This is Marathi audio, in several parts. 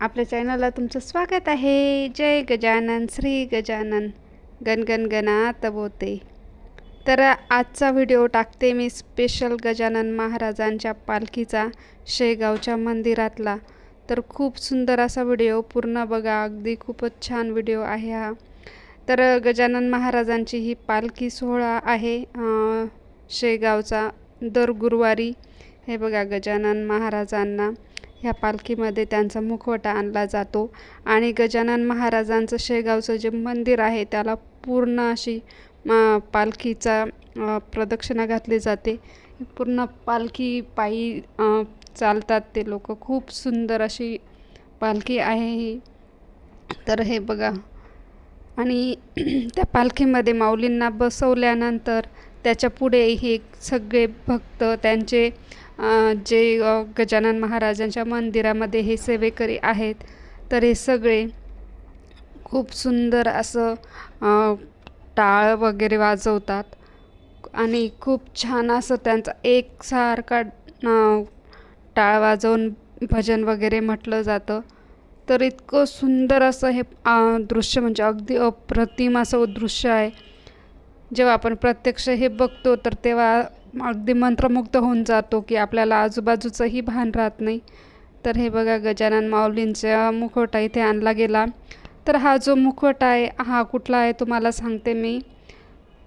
आपल्या चॅनलला तुमचं स्वागत आहे. जय गजानन श्री गजानन. गणगण गणात बोते. तर आजचा व्हिडिओ टाकते मी स्पेशल गजानन महाराजांच्या पालखीचा शेगावच्या मंदिरातला. तर खूप सुंदर असा व्हिडिओ पूर्ण बघा. अगदी खूपच छान व्हिडिओ आहे हा. तर गजानन महाराजांची ही पालखी सोहळा आहे शेगावचा दर गुरुवारी. हे बघा गजानन महाराजांना. ह्या पालखीमध्ये त्यांचा मुखवटा आणला जातो आणि गजानन महाराजांचं शेगावचं जे मंदिर आहे त्याला पूर्ण अशी पालखीचा प्रदक्षिणा घातली जाते. पूर्ण पालखी पायी चालतात ते लोक. खूप सुंदर अशी पालखी आहे ही. तर हे बघा. आणि त्या पालखीमध्ये माऊलींना बसवल्यानंतर त्याच्या पुढे हे सगळे भक्त त्यांचे जे गजानन महाराजांच्या मंदिरामध्ये हे सेवेकरी आहेत तर हे सगळे खूप सुंदर असं टाळ वगैरे वाजवतात आणि खूप छान असं त्यांचा एकसारखा टाळ वाजवून भजन वगैरे म्हटलं जातं. तर इतकं सुंदर असं हे दृश्य म्हणजे अगदी अप्रतिम असं दृश्य आहे. जेव्हा आपण प्रत्यक्ष हे बघतो तर तेव्हा अगदी मंत्रमुग्ध होऊन जातो की आपल्याला आजूबाजूचंही भान राहत नाही. तर हे बघा गजानन माऊलींचा मुखवटा इथे आणला गेला. तर हा जो मुखवटा आहे हा कुठला आहे तुम्हाला सांगते मी.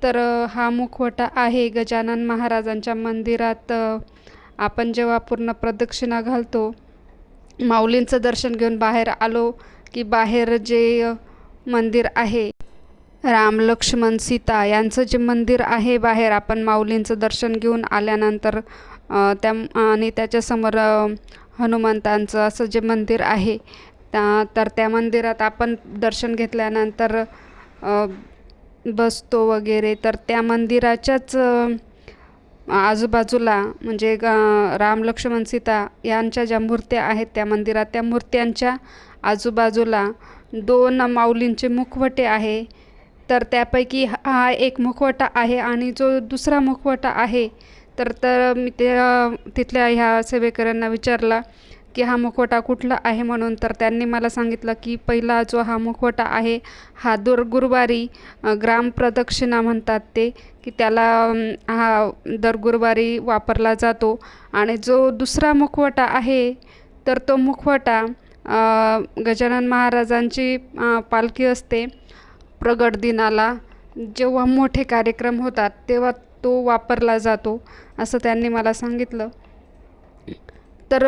तर हा मुखवटा आहे गजानन महाराजांच्या मंदिरात आपण जेव्हा पूर्ण प्रदक्षिणा घालतो माऊलींचं दर्शन घेऊन बाहेर आलो की बाहेर जे मंदिर आहे राम लक्ष्मण सीता यांचं जे मंदिर आहे बाहेर आपण माऊलींचं दर्शन घेऊन आल्यानंतर त्या आणि त्याच्यासमोर हनुमंतांचं असं जे मंदिर आहे त्या तर त्या मंदिरात आपण दर्शन घेतल्यानंतर बसतो वगैरे तर त्या मंदिराच्याच आजूबाजूला म्हणजे ग राम लक्ष्मण सीता यांच्या ज्या मूर्त्या आहेत त्या मंदिरात त्या मूर्त्यांच्या आजूबाजूला दोन माऊलींचे मुखवटे आहे. तर त्यापैकी हा एक मुखवटा आहे आणि जो दुसरा मुखवटा आहे तर तर मी ते तिथल्या ह्या सेवेकऱ्यांना विचारला की हा मुखवटा कुठला आहे म्हणून तर त्यांनी मला सांगितलं की पहिला जो हा मुखवटा आहे हा दुर गुरुवारी ग्राम प्रदक्षिणा म्हणतात ते की त्याला हा दर गुरुवारी वापरला जातो. आणि जो दुसरा मुखवटा आहे तर तो मुखवटा गजानन महाराजांची पालखी असते. प्रगट दिनाला जेव्हा मोठे कार्यक्रम होतात तेव्हा तो वापरला जातो असं त्यांनी मला सांगितलं. तर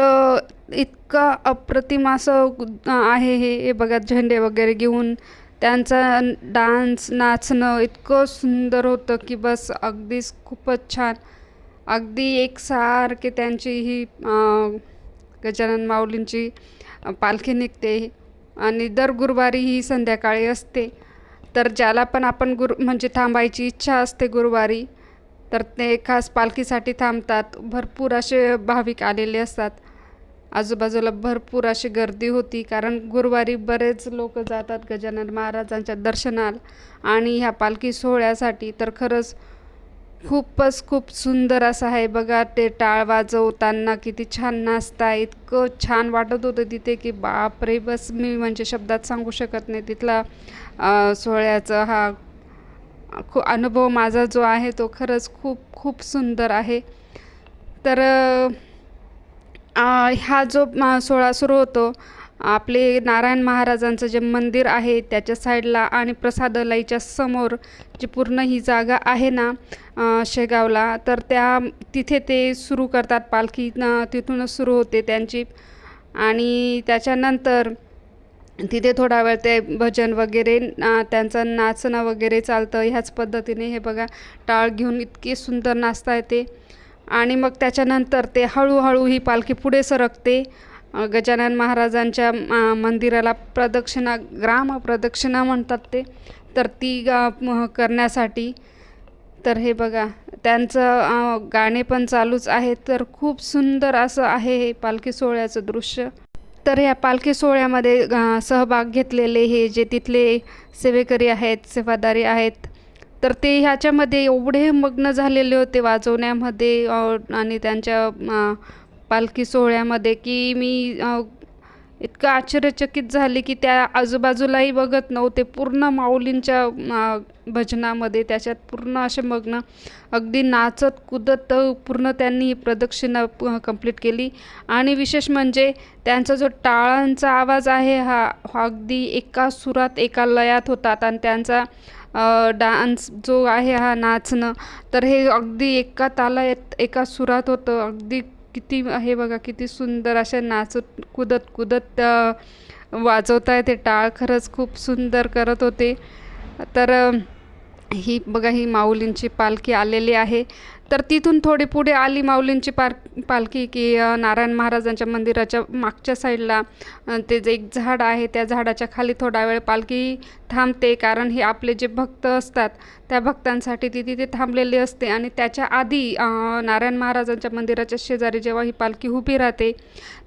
इतका अप्रतिम असं आहे हे हे बघा झेंडे वगैरे घेऊन त्यांचा डान्स नाचणं इतकं सुंदर होतं की बस अगदीच खूपच छान. अगदी एकसारखे त्यांची ही गजानन माऊलींची पालखी निघते आणि दर गुरुवारी ही संध्याकाळी असते. तर ज्याला पण आपण गुरु म्हणजे थांबायची इच्छा असते गुरुवारी तर ते खास पालखीसाठी थांबतात. भरपूर असे भाविक आलेले असतात. आजूबाजूला भरपूर अशी गर्दी होती कारण गुरुवारी बरेच लोक जातात गजानन महाराजांच्या दर्शनाला आणि ह्या पालखी सोहळ्यासाठी. तर खरंच खूपच खूप सुंदर असं आहे बघा ते टाळ वाजवताना किती छान नाचता इतकं छान वाटत होतं तिथे की बापरे बस मी म्हणजे शब्दात सांगू शकत नाही. तिथला सोहळ्याचा हा खू अनुभव माझा जो आहे तो खरंच खूप खूप सुंदर आहे. तर हा जो मा सोहळा सुरू होतो आपले नारायण महाराजांचं जे मंदिर आहे त्याच्या साईडला आणि प्रसादालयच्या समोर जी पूर्ण ही जागा आहे ना शेगावला तर त्या तिथे ते सुरू करतात. पालखी तिथूनच सुरू होते त्यांची. आणि त्याच्यानंतर तिथे थोडा वेळ ते भजन वगैरे त्यांचं नाचणं वगैरे चालतं. ह्याच पद्धतीने हे बघा टाळ घेऊन इतकी सुंदर नाचता येते. आणि मग त्याच्यानंतर ते हळूहळू ही पालखी पुढे सरकते. गजानन महाराजांच्या मंदिराला प्रदक्षिणा ग्राम प्रदक्षिणा म्हणतात ते. तर ती गा करण्यासाठी तर हे बघा त्यांचं गाणे पण चालूच आहे तर खूप सुंदर असं आहे हे पालखी सोहळ्याचं दृश्य. तर ह्या पालखी सोहळ्यामध्ये सहभाग घेतलेले हे जे तिथले सेवेकरी आहेत सेवादारी आहेत तर ते ह्याच्यामध्ये एवढे मग्न झालेले होते वाजवण्यामध्ये आणि त्यांच्या पालखी सोहळ्यामध्ये की मी इतकं आश्चर्यचकित झाली की त्या आजूबाजूलाही बघत नव्हते पूर्ण माऊलींच्या भजनामध्ये त्याच्यात पूर्ण असे मग्न अगदी नाचत कुदत पूर्ण त्यांनी ही प्रदक्षिणा कंप्लीट केली. आणि विशेष म्हणजे त्यांचा जो टाळांचा आवाज आहे हा हा अगदी एका सुरात एका लयात होतात. आणि त्यांचा डान्स जो आहे हा नाचणं तर हे अगदी एका तालात एका सुरात होतं. अगदी किती हे बघा किती सुंदर अशा नाचत कुदत कुदत अ, वाजवताय ते टाळ खरंच खूप सुंदर करत होते. तर ही बघा ही माऊलींची पालखी आलेली आहे. तर तिथून थोडी पुढे आली माऊलींची पार पालखी की नारायण महाराजांच्या मंदिराच्या मागच्या साईडला. ते जे एक झाड आहे त्या झाडाच्या खाली थोडा वेळ पालखी थांबते कारण हे आपले जे भक्त असतात त्या भक्तांसाठी ती तिथे थांबलेली असते आणि त्याच्या आधी नारायण महाराजांच्या मंदिराच्या शेजारी जेव्हा ही पालखी उभी राहते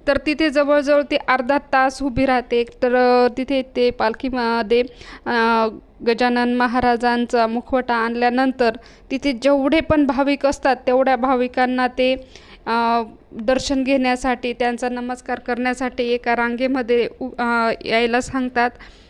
तर तिथे जवळजवळ ती अर्धा तास उभी राहते. तर तिथे ते पालखीमध्ये गजानन महाराजांचा मुखवटा आणल्यानंतर तिथे जेवढे पण भाविक असतात तेवढ्या भाविकांना ते दर्शन घेण्यासाठी त्यांचा नमस्कार करण्यासाठी एका रांगेमध्ये उ- यायला सांगतात.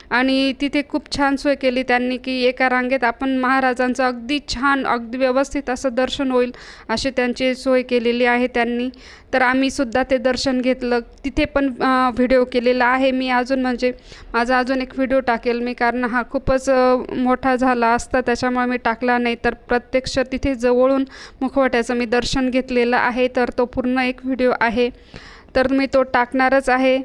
आणि तिथे खूप छान सोय केली त्यांनी की एका रांगेत आपण महाराजांचं अगदी छान अगदी व्यवस्थित असं दर्शन होईल अशी त्यांची सोय केलेली आहे त्यांनी. तर आम्ही सुद्धा ते दर्शन घेतलं. तिथे पण व्हिडिओ केलेला आहे. मी अजून म्हणजे माझा अजून एक व्हिडिओ टाकेल मी कारण हा खूपच मोठा झाला असता त्याच्यामुळे मी टाकला नाही. तर प्रत्यक्ष तिथे जवळून मुखवट्याचं मी दर्शन घेतलेलं आहे. तर तो पूर्ण एक व्हिडिओ आहे. तर मी तो टाकणारच आहे.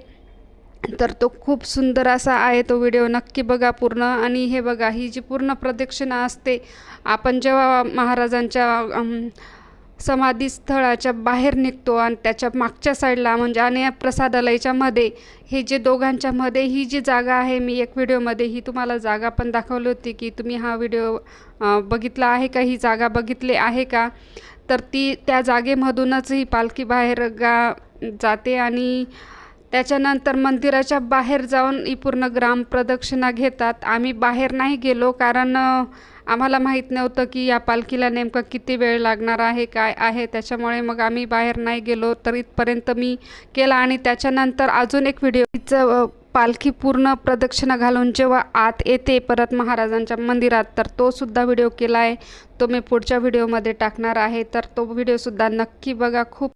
तर तो खूप सुंदर असा आहे तो व्हिडिओ. नक्की बघा पूर्ण. आणि हे बघा ही जी पूर्ण प्रदक्षिणा असते आपण जेव्हा महाराजांच्या समाधी स्थळाच्या बाहेर निघतो आणि त्याच्या मागच्या साईडला म्हणजे आणि या प्रसादालयाच्या मध्ये हे जे दोघांच्या मध्ये ही जी जागा आहे मी एक व्हिडिओमध्ये ही तुम्हाला जागा पण दाखवली होती की तुम्ही हा व्हिडिओ बघितला आहे का? ही जागा बघितली आहे का? तर ती त्या जागेमधूनच ही पालखी बाहेर गा जाते आणि त्याच्यानंतर मंदिराच्या बाहेर जाऊन ही पूर्ण ग्राम प्रदक्षिणा घेतात. आम्ही बाहेर नाही गेलो कारण आम्हाला माहीत नव्हतं की या पालखीला नेमकं किती वेळ लागणार आहे काय आहे. त्याच्यामुळे मग आम्ही बाहेर नाही गेलो तर इथपर्यंत मी केला. आणि त्याच्यानंतर अजून एक व्हिडिओ तिचं पालखी पूर्ण प्रदक्षिणा घालून जेव्हा आत येते परत महाराजांच्या मंदिरात तर तो सुद्धा व्हिडिओ केला आहे तो मी पुढच्या व्हिडिओमध्ये टाकणार आहे. तर तो व्हिडिओसुद्धा नक्की बघा. खूप